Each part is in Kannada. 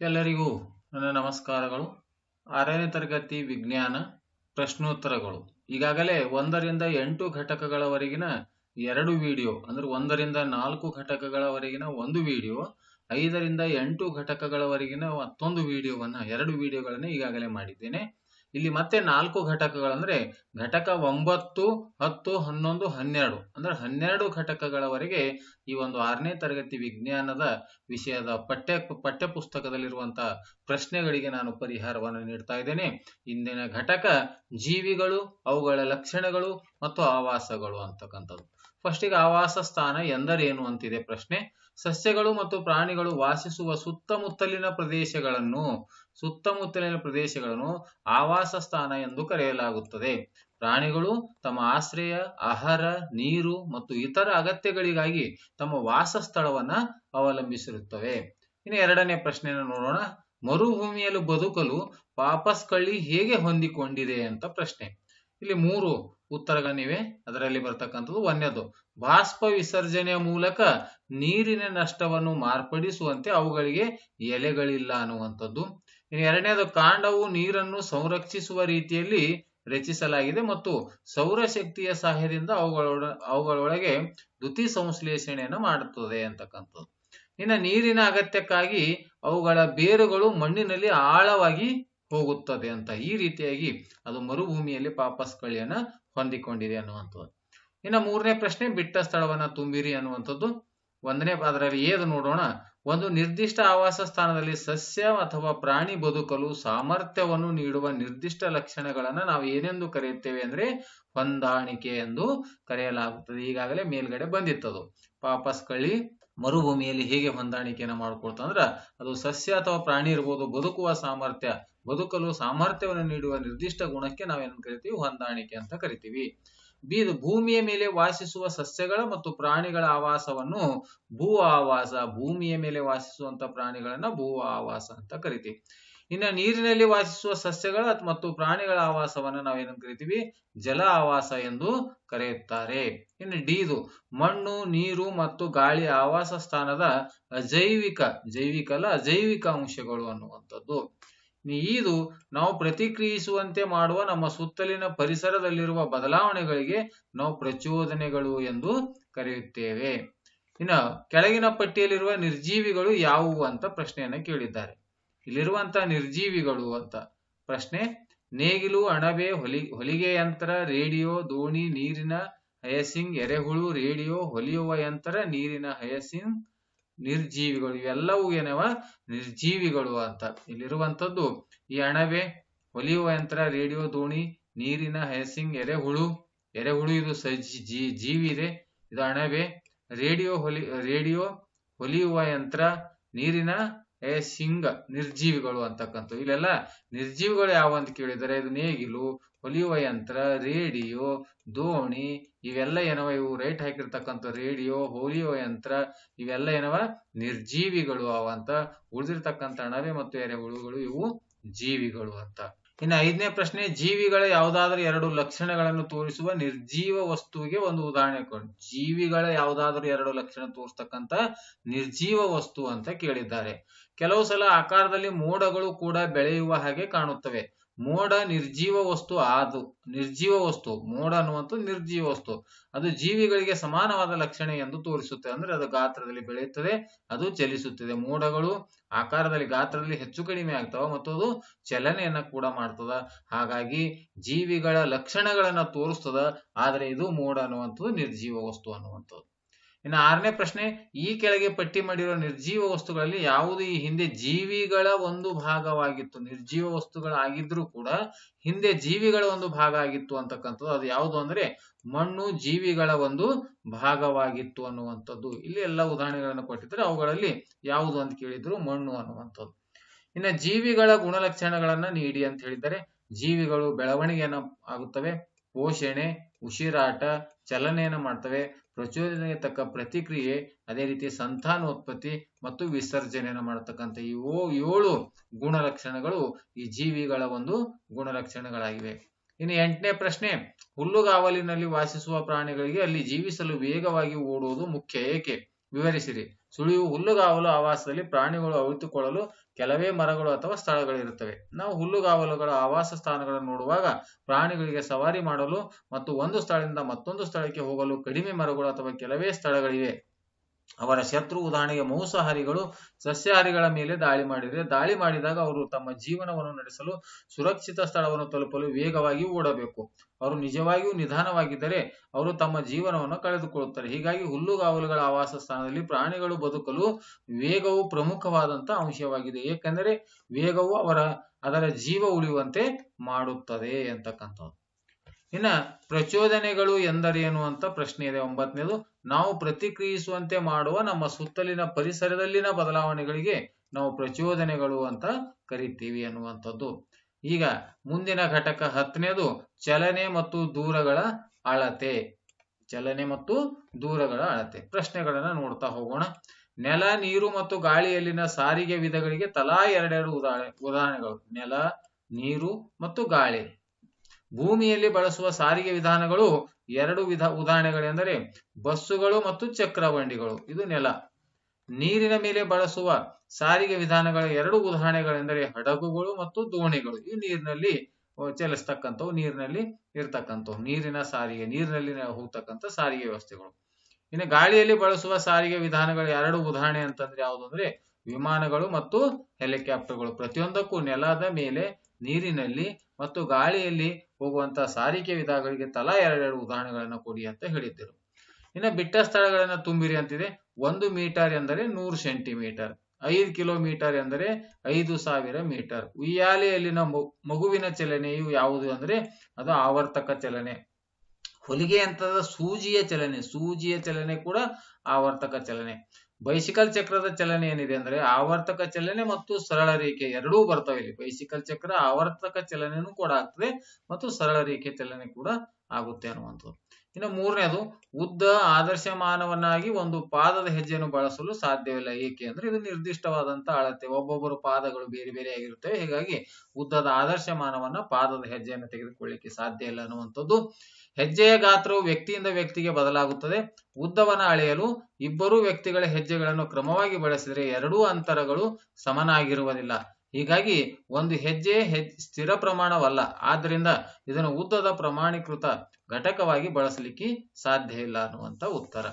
ಎಲ್ಲರಿಗೂ ನನ್ನ ನಮಸ್ಕಾರಗಳು. ಆರನೇ ತರಗತಿ ವಿಜ್ಞಾನ ಪ್ರಶ್ನೋತ್ತರಗಳು. ಈಗಾಗಲೇ ಒಂದರಿಂದ ಎಂಟು ಘಟಕಗಳವರೆಗಿನ ಎರಡು ವಿಡಿಯೋ, ಅಂದ್ರೆ ಒಂದರಿಂದ ನಾಲ್ಕು ಘಟಕಗಳವರೆಗಿನ ಒಂದು ವಿಡಿಯೋ, ಐದರಿಂದ ಎಂಟು ಘಟಕಗಳವರೆಗಿನ ಮತ್ತೊಂದು ವಿಡಿಯೋವನ್ನು, ಎರಡು ವಿಡಿಯೋಗಳನ್ನು ಈಗಾಗಲೇ ಮಾಡಿದ್ದೇನೆ. ಇಲ್ಲಿ ಮತ್ತೆ ನಾಲ್ಕು ಘಟಕಗಳಂದ್ರೆ ಘಟಕ ಒಂಬತ್ತು, ಹತ್ತು, ಹನ್ನೊಂದು, ಹನ್ನೆರಡು. ಅಂದ್ರೆ ಹನ್ನೆರಡು ಘಟಕಗಳವರೆಗೆ ಈ ಒಂದು ಆರನೇ ತರಗತಿ ವಿಜ್ಞಾನದ ವಿಷಯದ ಪಠ್ಯ ಪಠ್ಯ ಪುಸ್ತಕದಲ್ಲಿರುವಂತಹ ಪ್ರಶ್ನೆಗಳಿಗೆ ನಾನು ಪರಿಹಾರವನ್ನು ನೀಡ್ತಾ ಇದ್ದೇನೆ. ಇಂದಿನ ಘಟಕ ಜೀವಿಗಳು, ಅವುಗಳ ಲಕ್ಷಣಗಳು ಮತ್ತು ಆವಾಸಗಳು ಅಂತಕ್ಕಂಥದ್ದು. ಫಸ್ಟಿಗೆ ಆವಾಸ ಸ್ಥಾನ ಎಂದರೇನು ಅಂತಿದೆ ಪ್ರಶ್ನೆ. ಸಸ್ಯಗಳು ಮತ್ತು ಪ್ರಾಣಿಗಳು ವಾಸಿಸುವ ಸುತ್ತಮುತ್ತಲಿನ ಪ್ರದೇಶಗಳನ್ನು ಸುತ್ತಮುತ್ತಲಿನ ಪ್ರದೇಶಗಳನ್ನು ಆವಾಸ ಸ್ಥಾನ ಎಂದು ಕರೆಯಲಾಗುತ್ತದೆ. ಪ್ರಾಣಿಗಳು ತಮ್ಮ ಆಶ್ರಯ, ಆಹಾರ, ನೀರು ಮತ್ತು ಇತರ ಅಗತ್ಯಗಳಿಗಾಗಿ ತಮ್ಮ ವಾಸ ಸ್ಥಳವನ್ನ ಅವಲಂಬಿಸಿರುತ್ತವೆ. ಇನ್ನು ಎರಡನೇ ಪ್ರಶ್ನೆಯನ್ನು ನೋಡೋಣ. ಮರುಭೂಮಿಯಲ್ಲಿ ಬದುಕಲು ಪಾಪಸ್ ಕಳ್ಳಿ ಹೇಗೆ ಹೊಂದಿಕೊಂಡಿದೆ ಅಂತ ಪ್ರಶ್ನೆ. ಇಲ್ಲಿ ಮೂರು ಉತ್ತರಗಳಿವೆ ಅದರಲ್ಲಿ ಬರ್ತಕ್ಕಂಥದ್ದು ಒಂದನೇದು. ಬಾಷ್ಪ ವಿಸರ್ಜನೆಯ ಮೂಲಕ ನೀರಿನ ನಷ್ಟವನ್ನು ಮಾರ್ಪಡಿಸುವಂತೆ ಅವುಗಳಿಗೆ ಎಲೆಗಳಿಲ್ಲ ಅನ್ನುವಂಥದ್ದು. ಇನ್ನು ಎರಡನೇದು, ಕಾಂಡವು ನೀರನ್ನು ಸಂರಕ್ಷಿಸುವ ರೀತಿಯಲ್ಲಿ ರಚಿಸಲಾಗಿದೆ ಮತ್ತು ಸೌರಶಕ್ತಿಯ ಸಹಾಯದಿಂದ ಅವುಗಳೊಳ, ಅವುಗಳೊಳಗೆ ದ್ಯುತಿ ಸಂಶ್ಲೇಷಣೆಯನ್ನು ಮಾಡುತ್ತದೆ ಅಂತಕ್ಕಂಥದ್ದು. ಇನ್ನು ನೀರಿನ ಅಗತ್ಯಕ್ಕಾಗಿ ಅವುಗಳ ಬೇರುಗಳು ಮಣ್ಣಿನಲ್ಲಿ ಆಳವಾಗಿ ಹೋಗುತ್ತದೆ ಅಂತ ಈ ರೀತಿಯಾಗಿ ಅದು ಮರುಭೂಮಿಯಲ್ಲಿ ಪಾಪಸ್ ಕಳಿಯನ್ನ ಹೊಂದಿಕೊಂಡಿದೆ ಅನ್ನುವಂಥದ್ದು. ಇನ್ನು ಮೂರನೇ ಪ್ರಶ್ನೆ, ಬಿಟ್ಟ ಸ್ಥಳವನ್ನ ತುಂಬಿರಿ ಅನ್ನುವಂಥದ್ದು. ಒಂದನೇ ಅದರಲ್ಲಿ ಏದು ನೋಡೋಣ. ಒಂದು ನಿರ್ದಿಷ್ಟ ಆವಾಸ ಸ್ಥಾನದಲ್ಲಿ ಸಸ್ಯ ಅಥವಾ ಪ್ರಾಣಿ ಬದುಕಲು ಸಾಮರ್ಥ್ಯವನ್ನು ನೀಡುವ ನಿರ್ದಿಷ್ಟ ಲಕ್ಷಣಗಳನ್ನ ನಾವು ಏನೆಂದು ಕರೆಯುತ್ತೇವೆ ಅಂದ್ರೆ ಹೊಂದಾಣಿಕೆ ಎಂದು ಕರೆಯಲಾಗುತ್ತದೆ. ಈಗಾಗಲೇ ಮೇಲ್ಗಡೆ ಬಂದಿತ್ತದು. ಪಾಪಸ್ ಕಳಿ ಮರುಭೂಮಿಯಲ್ಲಿ ಹೇಗೆ ಹೊಂದಾಣಿಕೆಯನ್ನು ಮಾಡ್ಕೊಳ್ತಂದ್ರ ಅದು ಸಸ್ಯ ಅಥವಾ ಪ್ರಾಣಿ ಇರ್ಬೋದು, ಬದುಕುವ ಸಾಮರ್ಥ್ಯ, ಬದುಕಲು ಸಾಮರ್ಥ್ಯವನ್ನು ನೀಡುವ ನಿರ್ದಿಷ್ಟ ಗುಣಕ್ಕೆ ನಾವೇನು ಕರಿತೀವಿ? ಹೊಂದಾಣಿಕೆ ಅಂತ ಕರಿತೀವಿ. ಬೀದು ಭೂಮಿಯ ಮೇಲೆ ವಾಸಿಸುವ ಸಸ್ಯಗಳ ಮತ್ತು ಪ್ರಾಣಿಗಳ ಆವಾಸವನ್ನು ಭೂ ಆವಾಸ ಭೂಮಿಯ ಮೇಲೆ ವಾಸಿಸುವಂತ ಪ್ರಾಣಿಗಳನ್ನ ಭೂ ಆವಾಸ ಅಂತ ಕರಿತೀವಿ. ಇನ್ನ ನೀರಿನಲ್ಲಿ ವಾಸಿಸುವ ಸಸ್ಯಗಳ ಮತ್ತು ಪ್ರಾಣಿಗಳ ಆವಾಸವನ್ನ ನಾವೇನು ಕರಿತೀವಿ? ಜಲ ಆವಾಸ ಎಂದು ಕರೆಯುತ್ತಾರೆ. ಇನ್ನು ಡಿದು, ಮಣ್ಣು, ನೀರು ಮತ್ತು ಗಾಳಿ ಆವಾಸ ಸ್ಥಾನದ ಅಜೈವಿಕ ಜೈವಿಕ ಅಲ್ಲ ಅಜೈವಿಕ ಅಂಶಗಳು ಅನ್ನುವಂಥದ್ದು. ಇದು ನಾವು ಪ್ರತಿಕ್ರಿಯಿಸುವಂತೆ ಮಾಡುವ ನಮ್ಮ ಸುತ್ತಲಿನ ಪರಿಸರದಲ್ಲಿರುವ ಬದಲಾವಣೆಗಳಿಗೆ ನಾವು ಪ್ರಚೋದನೆಗಳು ಎಂದು ಕರೆಯುತ್ತೇವೆ. ಇನ್ನ ಕೆಳಗಿನ ಪಟ್ಟಿಯಲ್ಲಿರುವ ನಿರ್ಜೀವಿಗಳು ಯಾವುವು ಅಂತ ಪ್ರಶ್ನೆಯನ್ನ ಕೇಳಿದ್ದಾರೆ. ಇಲ್ಲಿರುವಂತ ನಿರ್ಜೀವಿಗಳು ಅಂತ ಪ್ರಶ್ನೆ, ನೇಗಿಲು, ಅಣಬೆ, ಹೊಲಿ, ಹೊಲಿಗೆ ಯಂತ್ರ, ರೇಡಿಯೋ, ದೋಣಿ, ನೀರಿನ ಹಯಸಿಂಗ್, ಎರೆಹುಳು, ರೇಡಿಯೋ, ಹೊಲಿಯುವ ಯಂತ್ರ, ನೀರಿನ ಹಯಸಿಂಗ್ ನಿರ್ಜೀವಿಗಳು, ಇವೆಲ್ಲವೂ ಏನವ? ನಿರ್ಜೀವಿಗಳು ಅಂತ. ಇಲ್ಲಿರುವಂತದ್ದು ಈ ಅಣಬೆ ಹೊಲಿಯುವ ಯಂತ್ರ, ರೇಡಿಯೋ ದೋಣಿ, ನೀರಿನ ಹಯಸಿಂಗ್ ಎರೆಹುಳು. ಎರೆಹುಳು ಇದು ಸಜಿ ಜೀವಿ ಇದೆ. ಇದು ಅಣಬೆ ರೇಡಿಯೋ ಹೊಲಿ, ರೇಡಿಯೋ ಹೊಲಿಯುವ ಯಂತ್ರ, ನೀರಿನ ಸಿಂಗ ನಿರ್ಜೀವಿಗಳು ಅಂತಕ್ಕಂಥ ಇಲ್ಲೆಲ್ಲ ನಿರ್ಜೀವಿಗಳು ಯಾವ ಅಂತ ಕೇಳಿದರೆ ಇದು ನೇಗಿಲು ಹೊಲಿಯುವ ಯಂತ್ರ, ರೇಡಿಯೋ, ದೋಣಿ, ಇವೆಲ್ಲ ಏನವ ಇವು ರೈಟ್ ಹಾಕಿರ್ತಕ್ಕಂಥ ರೇಡಿಯೋ ಹೊಲಿಯುವ ಯಂತ್ರ, ಇವೆಲ್ಲ ಏನವ? ನಿರ್ಜೀವಿಗಳು ಅಂತ ಉಳಿದಿರ್ತಕ್ಕಂಥ ಅಣವೆ ಮತ್ತು ಎರೆಹುಳುಗಳು ಇವು ಜೀವಿಗಳು ಅಂತ. ಇನ್ನು ಐದನೇ ಪ್ರಶ್ನೆ, ಜೀವಿಗಳ ಯಾವುದಾದ್ರೂ ಎರಡು ಲಕ್ಷಣಗಳನ್ನು ತೋರಿಸುವ ನಿರ್ಜೀವ ವಸ್ತುವಿಗೆ ಒಂದು ಉದಾಹರಣೆ ಕೊಡಿ. ಜೀವಿಗಳ ಯಾವುದಾದ್ರೂ ಎರಡು ಲಕ್ಷಣ ತೋರಿಸ್ತಕ್ಕಂಥ ನಿರ್ಜೀವ ವಸ್ತು ಅಂತ ಕೇಳಿದ್ದಾರೆ. ಕೆಲವು ಸಲ ಆಕಾರದಲ್ಲಿ ಮೋಡಗಳು ಕೂಡ ಬೆಳೆಯುವ ಹಾಗೆ ಕಾಣುತ್ತವೆ. ಮೋಡ ನಿರ್ಜೀವ ವಸ್ತು ಆದು, ನಿರ್ಜೀವ ವಸ್ತು, ಮೋಡ ಅನ್ನುವಂಥ ನಿರ್ಜೀವ ವಸ್ತು. ಅದು ಜೀವಿಗಳಿಗೆ ಸಮಾನವಾದ ಲಕ್ಷಣ ಎಂದು ತೋರಿಸುತ್ತೆ. ಅಂದ್ರೆ ಅದು ಗಾತ್ರದಲ್ಲಿ ಬೆಳೆಯುತ್ತದೆ, ಅದು ಚಲಿಸುತ್ತದೆ. ಮೋಡಗಳು ಆಕಾರದಲ್ಲಿ, ಗಾತ್ರದಲ್ಲಿ ಹೆಚ್ಚು ಕಡಿಮೆ ಆಗ್ತಾವ ಮತ್ತು ಅದು ಚಲನೆಯನ್ನ ಕೂಡ ಮಾಡ್ತದ. ಹಾಗಾಗಿ ಜೀವಿಗಳ ಲಕ್ಷಣಗಳನ್ನ ತೋರಿಸ್ತದ, ಆದ್ರೆ ಇದು ಮೋಡ ಅನ್ನುವಂಥದ್ದು ನಿರ್ಜೀವ ವಸ್ತು ಅನ್ನುವಂಥದ್ದು. ಇನ್ನು ಆರನೇ ಪ್ರಶ್ನೆ, ಈ ಕೆಳಗೆ ಪಟ್ಟಿ ಮಾಡಿರುವ ನಿರ್ಜೀವ ವಸ್ತುಗಳಲ್ಲಿ ಯಾವುದು ಈ ಹಿಂದೆ ಜೀವಿಗಳ ಒಂದು ಭಾಗವಾಗಿತ್ತು? ನಿರ್ಜೀವ ವಸ್ತುಗಳಾಗಿದ್ರೂ ಕೂಡ ಹಿಂದೆ ಜೀವಿಗಳ ಒಂದು ಭಾಗ ಆಗಿತ್ತು ಅಂತಕ್ಕಂಥದ್ದು. ಅದು ಯಾವುದು ಅಂದ್ರೆ ಮಣ್ಣು ಜೀವಿಗಳ ಒಂದು ಭಾಗವಾಗಿತ್ತು ಅನ್ನುವಂಥದ್ದು. ಇಲ್ಲಿ ಎಲ್ಲ ಉದಾಹರಣೆಗಳನ್ನು ಕೊಟ್ಟಿದ್ರೆ ಅವುಗಳಲ್ಲಿ ಯಾವುದು ಅಂತ ಕೇಳಿದ್ರು ಮಣ್ಣು ಅನ್ನುವಂಥದ್ದು. ಇನ್ನು ಜೀವಿಗಳ ಗುಣಲಕ್ಷಣಗಳನ್ನ ನೀಡಿ ಅಂತ ಹೇಳಿದರೆ ಜೀವಿಗಳು ಬೆಳವಣಿಗೆಯನ್ನ ಆಗುತ್ತವೆ, ಪೋಷಣೆ, ಉಸಿರಾಟ, ಚಲನೆಯನ್ನ ಮಾಡ್ತವೆ ಪ್ರಚೋದನೆಗೆ ತಕ್ಕ ಪ್ರತಿಕ್ರಿಯೆ, ಅದೇ ರೀತಿ ಸಂತಾನೋತ್ಪತ್ತಿ ಮತ್ತು ವಿಸರ್ಜನೆಯನ್ನು ಮಾಡತಕ್ಕಂಥ ಈ ಏಳು ಗುಣಲಕ್ಷಣಗಳು ಈ ಜೀವಿಗಳ ಒಂದು ಗುಣಲಕ್ಷಣಗಳಾಗಿವೆ. ಇನ್ನು ಎಂಟನೇ ಪ್ರಶ್ನೆ, ಹುಲ್ಲುಗಾವಲಿನಲ್ಲಿ ವಾಸಿಸುವ ಪ್ರಾಣಿಗಳಿಗೆ ಅಲ್ಲಿ ಜೀವಿಸಲು ವೇಗವಾಗಿ ಓಡುವುದು ಮುಖ್ಯ. ಏಕೆ? ವಿವರಿಸಿರಿ. ಸುಳಿವು ಹುಲ್ಲುಗಾವಲು ಆವಾಸದಲ್ಲಿ ಪ್ರಾಣಿಗಳು ಅವಿತುಕೊಳ್ಳಲು ಕೆಲವೇ ಮರಗಳು ಅಥವಾ ಸ್ಥಳಗಳಿರುತ್ತವೆ. ನಾವು ಹುಲ್ಲುಗಾವಲುಗಳ ಆವಾಸ ಸ್ಥಾನಗಳನ್ನು ನೋಡುವಾಗ ಪ್ರಾಣಿಗಳಿಗೆ ಸವಾರಿ ಮಾಡಲು ಮತ್ತು ಒಂದು ಸ್ಥಳದಿಂದ ಮತ್ತೊಂದು ಸ್ಥಳಕ್ಕೆ ಹೋಗಲು ಕಡಿಮೆ ಮರಗಳು ಅಥವಾ ಕೆಲವೇ ಸ್ಥಳಗಳಿವೆ. ಅವರ ಶತ್ರು ಉದಾಹರಣೆಗೆ ಮಾಂಸಾಹಾರಿಗಳು ಸಸ್ಯಹಾರಿಗಳ ಮೇಲೆ ದಾಳಿ ಮಾಡಿದರೆ, ದಾಳಿ ಮಾಡಿದಾಗ ಅವರು ತಮ್ಮ ಜೀವನವನ್ನು ನಡೆಸಲು ಸುರಕ್ಷಿತ ಸ್ಥಳವನ್ನು ತಲುಪಲು ವೇಗವಾಗಿ ಓಡಬೇಕು. ಅವರು ನಿಜವಾಗಿಯೂ ನಿಧಾನವಾಗಿದ್ದರೆ ಅವರು ತಮ್ಮ ಜೀವನವನ್ನು ಕಳೆದುಕೊಳ್ಳುತ್ತಾರೆ. ಹೀಗಾಗಿ ಹುಲ್ಲುಗಾವಲುಗಳ ಆವಾಸ ಸ್ಥಾನದಲ್ಲಿ ಪ್ರಾಣಿಗಳು ಬದುಕಲು ವೇಗವು ಪ್ರಮುಖವಾದಂತಹ ಅಂಶವಾಗಿದೆ. ಏಕೆಂದರೆ ವೇಗವು ಅವರ, ಅದರ ಜೀವ ಉಳಿಯುವಂತೆ ಮಾಡುತ್ತದೆ ಅಂತಕ್ಕಂಥದ್ದು. ಇನ್ನ ಪ್ರಚೋದನೆಗಳು ಎಂದರೇನು ಅಂತ ಪ್ರಶ್ನೆ ಇದೆ. ಒಂಬತ್ತನೇದು, ನಾವು ಪ್ರತಿಕ್ರಿಯಿಸುವಂತೆ ಮಾಡುವ ನಮ್ಮ ಸುತ್ತಲಿನ ಪರಿಸರದಲ್ಲಿನ ಬದಲಾವಣೆಗಳಿಗೆ ನಾವು ಪ್ರಚೋದನೆಗಳು ಅಂತ ಕರಿತೀವಿ ಅನ್ನುವಂಥದ್ದು ಈಗ ಮುಂದಿನ ಘಟಕ ಹತ್ತನೇದು, ಚಲನೆ ಮತ್ತು ದೂರಗಳ ಅಳತೆ. ಚಲನೆ ಮತ್ತು ದೂರಗಳ ಅಳತೆ. ಪ್ರಶ್ನೆಗಳನ್ನ ನೋಡ್ತಾ ಹೋಗೋಣ. ನೆಲ, ನೀರು ಮತ್ತು ಗಾಳಿಯಲ್ಲಿನ ಸಾರಿಗೆ ವಿಧಗಳಿಗೆ ತಲಾ ಎರಡೆರಡು ಉದಾಹರಣೆ, ಉದಾಹರಣೆಗಳು. ನೆಲ, ನೀರು ಮತ್ತು ಗಾಳಿ. ಭೂಮಿಯಲ್ಲಿ ಬಳಸುವ ಸಾರಿಗೆ ವಿಧಾನಗಳು ಎರಡು ವಿಧ ಉದಾಹರಣೆಗಳೆಂದರೆ ಬಸ್ಸುಗಳು ಮತ್ತು ಚಕ್ರವಂಡಿಗಳು ಇದು ನೆಲ. ನೀರಿನ ಮೇಲೆ ಬಳಸುವ ಸಾರಿಗೆ ವಿಧಾನಗಳ ಎರಡು ಉದಾಹರಣೆಗಳೆಂದರೆ ಹಡಗುಗಳು ಮತ್ತು ದೋಣಿಗಳು. ಈ ನೀರಿನಲ್ಲಿ ಚಲಿಸ್ತಕ್ಕಂಥವು ನೀರಿನಲ್ಲಿ ಇರ್ತಕ್ಕಂಥವು. ನೀರಿನ ಸಾರಿಗೆ, ನೀರಿನಲ್ಲಿ ಹೋಗ್ತಕ್ಕಂಥ ಸಾರಿಗೆ ವ್ಯವಸ್ಥೆಗಳು. ಇನ್ನು ಗಾಳಿಯಲ್ಲಿ ಬಳಸುವ ಸಾರಿಗೆ ವಿಧಾನಗಳ ಎರಡು ಉದಾಹರಣೆ ಅಂತಂದ್ರೆ ಯಾವುದು ಅಂದ್ರೆ ವಿಮಾನಗಳು ಮತ್ತು ಹೆಲಿಕಾಪ್ಟರ್ಗಳು. ಪ್ರತಿಯೊಂದಕ್ಕೂ ನೆಲದ ಮೇಲೆ ನೀರಿನಲ್ಲಿ ಮತ್ತು ಗಾಳಿಯಲ್ಲಿ ಹೋಗುವಂತಹ ಸಾರಿಗೆ ವಿಧಗಳಿಗೆ ತಲಾ ಎರಡೆರಡು ಉದಾಹರಣೆಗಳನ್ನು ಕೊಡಿ ಅಂತ ಹೇಳಿದ್ದರು. ಇನ್ನು ಬಿಟ್ಟ ಸ್ಥಳಗಳನ್ನ ತುಂಬಿರಿ ಅಂತಿದೆ. ಒಂದು ಮೀಟರ್ ಎಂದರೆ ನೂರು ಸೆಂಟಿಮೀಟರ್, ಐದು ಕಿಲೋಮೀಟರ್ ಎಂದರೆ ಐದು ಸಾವಿರ ಮೀಟರ್. ಉಯ್ಯಾಲೆಯಲ್ಲಿನ ಮಗುವಿನ ಚಲನೆಯು ಯಾವುದು ಅಂದ್ರೆ ಅದು ಆವರ್ತಕ ಚಲನೆ. ಹೊಲಿಗೆ ಯಂತ್ರದ ಸೂಜಿಯ ಚಲನೆ ಸೂಜಿಯ ಚಲನೆ ಕೂಡ ಆವರ್ತಕ ಚಲನೆ. ಬೈಸಿಕಲ್ ಚಕ್ರದ ಚಲನೆ ಏನಿದೆ ಅಂದ್ರೆ ಆವರ್ತಕ ಚಲನೆ ಮತ್ತು ಸರಳ ರೇಖೆ ಎರಡೂ ಬರ್ತವೆ. ಇಲ್ಲಿ ಬೈಸಿಕಲ್ ಚಕ್ರ ಆವರ್ತಕ ಚಲನೆನೂ ಕೂಡ ಆಗ್ತದೆ ಮತ್ತು ಸರಳ ರೇಖೆ ಚಲನೆ ಕೂಡ ಆಗುತ್ತೆ ಅನ್ನುವಂಥದ್ದು. ಇನ್ನು ಮೂರನೇದು, ಉದ್ದ ಆದರ್ಶಮಾನವನ್ನಾಗಿ ಒಂದು ಪಾದದ ಹೆಜ್ಜೆಯನ್ನು ಬಳಸಲು ಸಾಧ್ಯವಿಲ್ಲ. ಏಕೆ ಅಂದ್ರೆ ಇದು ನಿರ್ದಿಷ್ಟವಾದಂತ ಅಳತೆ. ಒಬ್ಬೊಬ್ಬರು ಪಾದಗಳು ಬೇರೆ ಬೇರೆ ಆಗಿರುತ್ತವೆ. ಹೀಗಾಗಿ ಉದ್ದದ ಆದರ್ಶ ಮಾನವನ್ನ ಪಾದದ ಹೆಜ್ಜೆಯನ್ನು ತೆಗೆದುಕೊಳ್ಳಿಕ್ಕೆ ಸಾಧ್ಯ ಇಲ್ಲ ಅನ್ನುವಂಥದ್ದು. ಹೆಜ್ಜೆಯ ಗಾತ್ರವು ವ್ಯಕ್ತಿಯಿಂದ ವ್ಯಕ್ತಿಗೆ ಬದಲಾಗುತ್ತದೆ. ಉದ್ದವನ್ನ ಅಳೆಯಲು ಇಬ್ಬರು ವ್ಯಕ್ತಿಗಳ ಹೆಜ್ಜೆಗಳನ್ನು ಕ್ರಮವಾಗಿ ಬಳಸಿದರೆ ಎರಡೂ ಅಂತರಗಳು ಸಮನಾಗಿರುವುದಿಲ್ಲ. ಹೀಗಾಗಿ ಒಂದು ಹೆಜ್ಜೆ ಸ್ಥಿರ ಪ್ರಮಾಣವಲ್ಲ. ಆದ್ದರಿಂದ ಇದನ್ನು ಉದ್ದದ ಪ್ರಮಾಣೀಕೃತ ಘಟಕವಾಗಿ ಬಳಸಲಿಕ್ಕೆ ಸಾಧ್ಯ ಇಲ್ಲ ಅನ್ನುವಂಥ ಉತ್ತರ.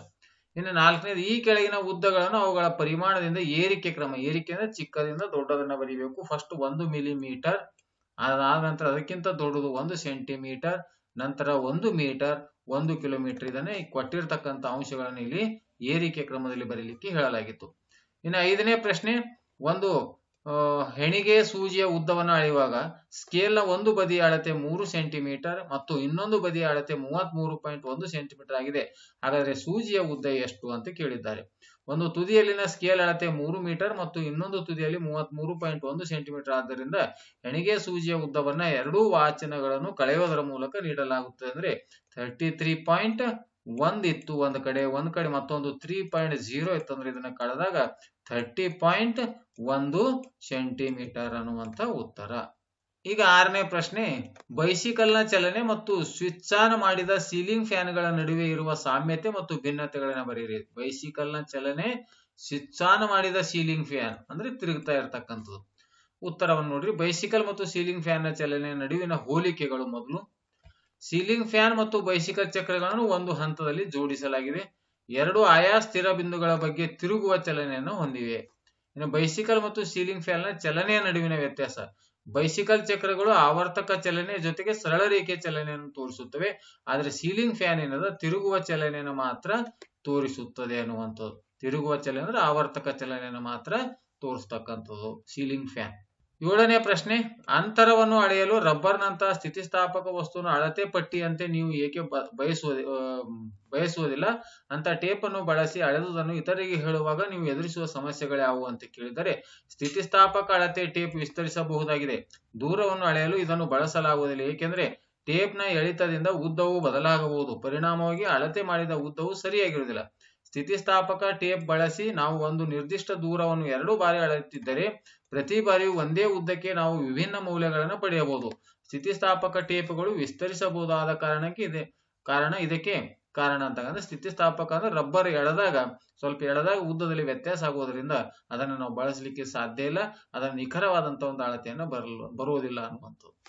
ಇನ್ನು ನಾಲ್ಕನೇದು, ಈ ಕೆಳಗಿನ ಉದ್ದಗಳನ್ನು ಅವುಗಳ ಪರಿಮಾಣದಿಂದ ಏರಿಕೆ ಕ್ರಮ, ಏರಿಕೆ ಅಂದ್ರೆ ಚಿಕ್ಕದಿಂದ ದೊಡ್ಡದನ್ನ ಬರೀಬೇಕು. ಫಸ್ಟ್ ಒಂದು ಮಿಲಿಮೀಟರ್ ಅದಾದ ನಂತರ ಅದಕ್ಕಿಂತ ದೊಡ್ಡದು ಒಂದು ಸೆಂಟಿಮೀಟರ್ ನಂತರ ಒಂದು ಮೀಟರ್ ಒಂದು ಕಿಲೋಮೀಟರ್ ಇದನ್ನೇ ಕೊಟ್ಟಿರ್ತಕ್ಕಂಥ ಅಂಶಗಳನ್ನು ಇಲ್ಲಿ ಏರಿಕೆ ಕ್ರಮದಲ್ಲಿ ಬರೀಲಿಕ್ಕೆ ಹೇಳಲಾಗಿತ್ತು. ಇನ್ನು ಐದನೇ ಪ್ರಶ್ನೆ, ಒಂದು ಹೆಣಿಗೆ ಸೂಜಿಯ ಉದ್ದವನ್ನು ಅಳೆಯುವಾಗ ಸ್ಕೇಲ್ನ ಒಂದು ಬದಿಯ ಅಳತೆ ಮೂರು ಸೆಂಟಿಮೀಟರ್ ಮತ್ತು ಇನ್ನೊಂದು ಬದಿಯ ಅಳತೆ ಮೂವತ್ತ್ ಮೂರು ಪಾಯಿಂಟ್ ಒಂದು ಸೆಂಟಿಮೀಟರ್ ಆಗಿದೆ. ಹಾಗಾದ್ರೆ ಸೂಜಿಯ ಉದ್ದ ಎಷ್ಟು ಅಂತ ಕೇಳಿದ್ದಾರೆ. ಒಂದು ತುದಿಯಲ್ಲಿನ ಸ್ಕೇಲ್ ಅಳತೆ ಮೂರು ಮೀಟರ್ ಮತ್ತು ಇನ್ನೊಂದು ತುದಿಯಲ್ಲಿ ಮೂವತ್ತ್ ಮೂರು ಪಾಯಿಂಟ್ ಒಂದು ಸೆಂಟಿಮೀಟರ್ ಆದ್ದರಿಂದ ಹೆಣಿಗೆ ಸೂಜಿಯ ಉದ್ದವನ್ನ ಎರಡೂ ವಾಚನಗಳನ್ನು ಕಳೆಯುವುದರ ಮೂಲಕ ನೀಡಲಾಗುತ್ತದೆ ಅಂದ್ರೆ ಥರ್ಟಿ ತ್ರೀ ಪಾಯಿಂಟ್ ಒಂದ್ ಇತ್ತು, ಒಂದ್ ಕಡೆ ಒಂದ್ ಕಡೆ ಮತ್ತೊಂದು ತ್ರೀ ಪಾಯಿಂಟ್ ಜೀರೋ ಇತ್ತು ಅಂದ್ರೆ ಇದನ್ನ ಕಳೆದಾಗ ಥರ್ಟಿ ಪಾಯಿಂಟ್ ಒಂದು ಸೆಂಟಿಮೀಟರ್ ಅನ್ನುವಂತ ಉತ್ತರ. ಈಗ ಆರನೇ ಪ್ರಶ್ನೆ ಬೈಸಿಕಲ್ನ ಚಲನೆ ಮತ್ತು ಸ್ವಿಚ್ ಆನ್ ಮಾಡಿದ ಸೀಲಿಂಗ್ ಫ್ಯಾನ್ಗಳ ನಡುವೆ ಇರುವ ಸಾಮ್ಯತೆ ಮತ್ತು ಭಿನ್ನತೆಗಳನ್ನ ಬರೆಯಿರಿ ಬೈಸಿಕಲ್ನ ಚಲನೆ ಸ್ವಿಚ್ ಆನ್ ಮಾಡಿದ ಸೀಲಿಂಗ್ ಫ್ಯಾನ್ ಅಂದ್ರೆ ತಿರುಗ್ತಾ ಇರತಕ್ಕಂಥದ್ದು. ಉತ್ತರವನ್ನು ನೋಡ್ರಿ ಬೈಸಿಕಲ್ ಮತ್ತು ಸೀಲಿಂಗ್ ಫ್ಯಾನ್ನ ಚಲನೆ ನಡುವಿನ ಹೋಲಿಕೆಗಳು ಮೊದಲು. ಸೀಲಿಂಗ್ ಫ್ಯಾನ್ ಮತ್ತು ಬೈಸಿಕಲ್ ಚಕ್ರಗಳನ್ನು ಒಂದು ಹಂತದಲ್ಲಿ ಜೋಡಿಸಲಾಗಿದೆ. ಎರಡು ಆಯಾ ಸ್ಥಿರ ಬಿಂದುಗಳ ಬಗ್ಗೆ ತಿರುಗುವ ಚಲನೆಯನ್ನು ಹೊಂದಿವೆ. ಇನ್ನು ಬೈಸಿಕಲ್ ಮತ್ತು ಸೀಲಿಂಗ್ ಫ್ಯಾನ್ನ ಚಲನೆಯ ನಡುವಿನ ವ್ಯತ್ಯಾಸ. ಬೈಸಿಕಲ್ ಚಕ್ರಗಳು ಆವರ್ತಕ ಚಲನೆ ಜೊತೆಗೆ ಸರಳ ರೇಖೆ ಚಲನೆಯನ್ನು ತೋರಿಸುತ್ತವೆ. ಆದರೆ ಸೀಲಿಂಗ್ ಫ್ಯಾನ್ ಏನದ ತಿರುಗುವ ಚಲನೆಯನ್ನು ಮಾತ್ರ ತೋರಿಸುತ್ತದೆ ಅನ್ನುವಂಥದ್ದು. ತಿರುಗುವ ಚಲನೆ ಅಂದ್ರೆ ಆವರ್ತಕ ಚಲನೆಯನ್ನು ಮಾತ್ರ ತೋರಿಸ್ತಕ್ಕಂಥದ್ದು ಸೀಲಿಂಗ್ ಫ್ಯಾನ್. ಏಳನೇ ಪ್ರಶ್ನೆ, ಅಂತರವನ್ನು ಅಳೆಯಲು ರಬ್ಬರ್ನಂತಹ ಸ್ಥಿತಿಸ್ಥಾಪಕ ವಸ್ತುವನ್ನು ಅಳತೆ ಪಟ್ಟಿಯಂತೆ ನೀವು ಏಕೆ ಬಯಸುವ ಬಯಸುವುದಿಲ್ಲ? ಅಂತ ಟೇಪ್ ಅನ್ನು ಬಳಸಿ ಅಳೆದುದನ್ನು ಇತರರಿಗೆ ಹೇಳುವಾಗ ನೀವು ಎದುರಿಸುವ ಸಮಸ್ಯೆಗಳು ಯಾವುವು ಅಂತ ಕೇಳಿದರೆ, ಸ್ಥಿತಿಸ್ಥಾಪಕ ಅಳತೆ ಟೇಪ್ ವಿಸ್ತರಿಸಬಹುದಾಗಿದೆ. ದೂರವನ್ನು ಅಳೆಯಲು ಇದನ್ನು ಬಳಸಲಾಗುವುದಿಲ್ಲ, ಏಕೆಂದರೆ ಟೇಪ್ನ ಎಳಿತದಿಂದ ಉದ್ದವು ಬದಲಾಗಬಹುದು. ಪರಿಣಾಮವಾಗಿ ಅಳತೆ ಮಾಡಿದ ಉದ್ದವು ಸರಿಯಾಗಿರುವುದಿಲ್ಲ. ಸ್ಥಿತಿಸ್ಥಾಪಕ ಟೇಪ್ ಬಳಸಿ ನಾವು ಒಂದು ನಿರ್ದಿಷ್ಟ ದೂರವನ್ನು ಎರಡು ಬಾರಿ ಅಳೆಯುತ್ತಿದ್ದರೆ ಪ್ರತಿ ಬಾರಿಯೂ ಒಂದೇ ಉದ್ದಕ್ಕೆ ನಾವು ವಿಭಿನ್ನ ಮೌಲ್ಯಗಳನ್ನು ಪಡೆಯಬಹುದು. ಸ್ಥಿತಿಸ್ಥಾಪಕ ಟೇಪ್ಗಳು ವಿಸ್ತರಿಸಬಹುದಾದ ಕಾರಣಕ್ಕೆ ಇದೆ. ಕಾರಣ ಇದಕ್ಕೆ. ಕಾರಣ ಅಂತ ಅಂದ್ರೆ ಸ್ಥಿತಿಸ್ಥಾಪಕ ಅಂದ್ರೆ ರಬ್ಬರ್ ಎಳೆದಾಗ, ಸ್ವಲ್ಪ ಎಳೆದಾಗ ಉದ್ದದಲ್ಲಿ ವ್ಯತ್ಯಾಸ ಆಗೋದ್ರಿಂದ ಅದನ್ನ ನಾವು ಬಳಸಲಿಕ್ಕೆ ಸಾಧ್ಯ ಇಲ್ಲ. ಅದರ ನಿಖರವಾದಂತಹ ಒಂದು ಅಳತೆಯನ್ನು ಬರಲು, ಬರುವುದಿಲ್ಲ ಅನ್ನುವಂಥದ್ದು.